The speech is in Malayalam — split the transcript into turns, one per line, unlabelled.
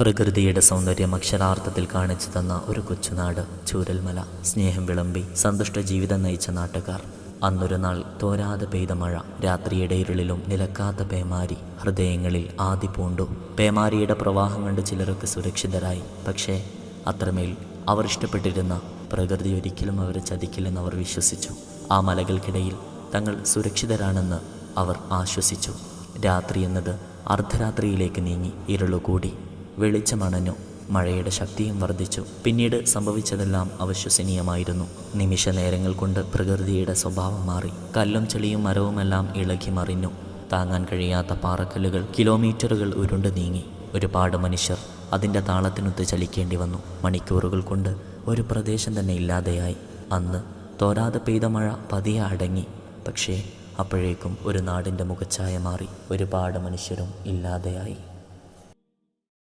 പ്രകൃതിയുടെ സൗന്ദര്യം അക്ഷരാർത്ഥത്തിൽ കാണിച്ചു തന്ന ഒരു കൊച്ചുനാട് ചൂരൽമല സ്നേഹം വിളമ്പി സന്തുഷ്ട ജീവിതം നയിച്ച നാട്ടുകാർ. അന്നൊരു നാൾ തോരാതെ പെയ്ത മഴ രാത്രിയുടെ ഇരുളിലും നിലക്കാത്ത പേമാരി ഹൃദയങ്ങളിൽ ആദി പൂണ്ടു. പേമാരിയുടെ പ്രവാഹം കണ്ട് ചിലരൊക്കെ സുരക്ഷിതരായി. പക്ഷേ അത്രമേൽ അവർ ഇഷ്ടപ്പെട്ടിരുന്ന പ്രകൃതി ഒരിക്കലും അവരെ ചതിക്കില്ലെന്ന് അവർ വിശ്വസിച്ചു. ആ മലകൾക്കിടയിൽ തങ്ങൾ സുരക്ഷിതരാണെന്ന് അവർ ആശ്വസിച്ചു. രാത്രി എന്നത് അർദ്ധരാത്രിയിലേക്ക് നീങ്ങി ഇരുളുകൂടി. വെളിച്ചമണഞ്ഞു. മഴയുടെ ശക്തിയും വർദ്ധിച്ചു. പിന്നീട് സംഭവിച്ചതെല്ലാം അവിശ്വസനീയമായിരുന്നു. നിമിഷ നേരങ്ങൾ കൊണ്ട് പ്രകൃതിയുടെ സ്വഭാവം മാറി. കല്ലും ചെളിയും മരവുമെല്ലാം ഇളകി മറിഞ്ഞു. താങ്ങാൻ കഴിയാത്ത പാറക്കല്ലുകൾ കിലോമീറ്ററുകൾ ഉരുണ്ടു നീങ്ങി. ഒരുപാട് മനുഷ്യർ അതിന്റെ താളത്തിനൊത്ത് ചലിക്കേണ്ടി വന്നു. മണിക്കൂറുകൾ കൊണ്ട് ഒരു പ്രദേശം തന്നെ ഇല്ലാതെയായി. അന്ന് തോരാതെ പെയ്ത മഴ പതിയെ അടങ്ങി. പക്ഷേ അപ്പോഴേക്കും ഒരു നാടിന്റെ മുഖച്ഛായ മാറി. ഒരുപാട് മനുഷ്യരും ഇല്ലാതെയായി.